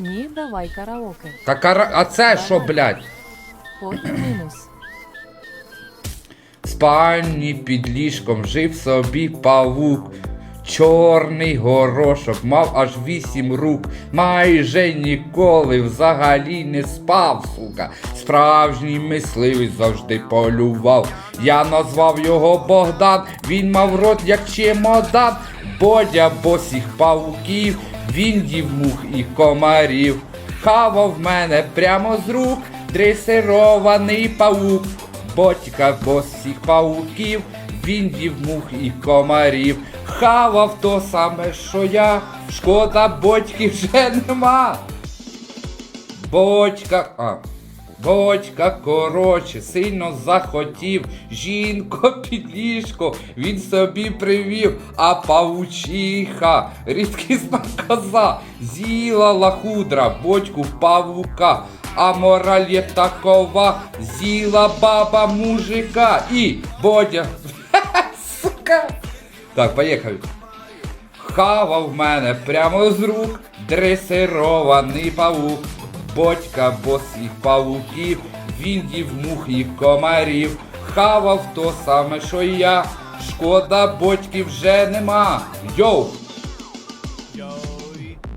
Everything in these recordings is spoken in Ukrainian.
Ні, давай караоке. Та кара... А це що, блядь? Потім мінус. В спальні під ліжком жив собі павук. Чорний горошок мав аж вісім рук, майже ніколи взагалі не спав, сука. Справжній мисливець завжди полював. Я назвав його Богдан, він мав рот як чемодан. Бодя босіх павуків, він їв мух і комарів. Хавав мене прямо з рук, дресирований паук. Ботька босих пауків, він їв мух і комарів. Хавав то саме, що я, шкода ботьки вже нема. Бочка, а, бочка, короче, сильно захотів. Жінко під ліжко, він собі привів, а павучиха, рідкісна коза, з'їла лахудра, бочку павука. А мораль є такова, з'їла баба мужика і бодя. Сука. Так, поїхали. Хавав мене прямо з рук дресирований павук. Батька босих павуків, він їв мух і комарів. Хавав то саме, що і я. Шкода, батьків вже нема. Йоу!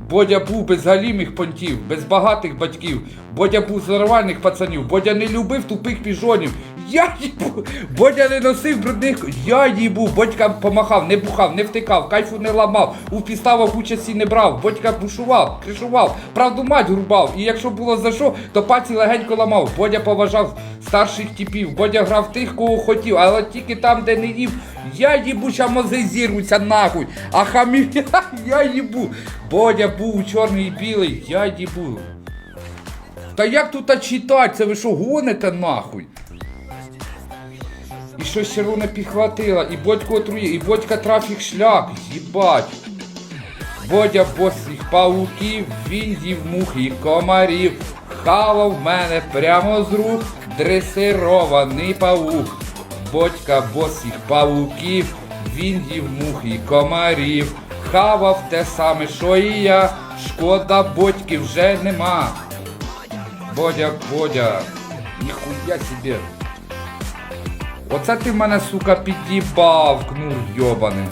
Бодя був без галімих понтів, без багатих батьків. Бодя був з нормальних пацанів. Бодя не любив тупих піжонів. Я їбу. Бодя не носив брудних. Я їбу. Бодька помахав, не бухав, не втикав, кайфу не ламав, у підставах участі не брав. Бодька бушував, кришував, правду мать грубав. І якщо було за що, то паці легенько ламав. Бодя поважав старших типів. Бодя грав тих, кого хотів, але тільки там, де не їв. Я їбу, мози зірвуться нахуй. А хамі, я їбу. Бодя був чорний білий, я їбу. Та як тут читати? Це ви що гоните нахуй? І щось червоне підхватила, і бодько отрує, і бодька трафік шлях, їбать. Бодя босих пауків, він їв мух і комарів. Хавав мене прямо з рук, дресирований паук. Бодька босих пауків, він їв мух і комарів. Хавав те саме, що і я. Шкода, бодьки вже нема. Бодя, Бодя, ніхуя себе. Оце ти в мене, сука, під'їбав, кнур йобаний.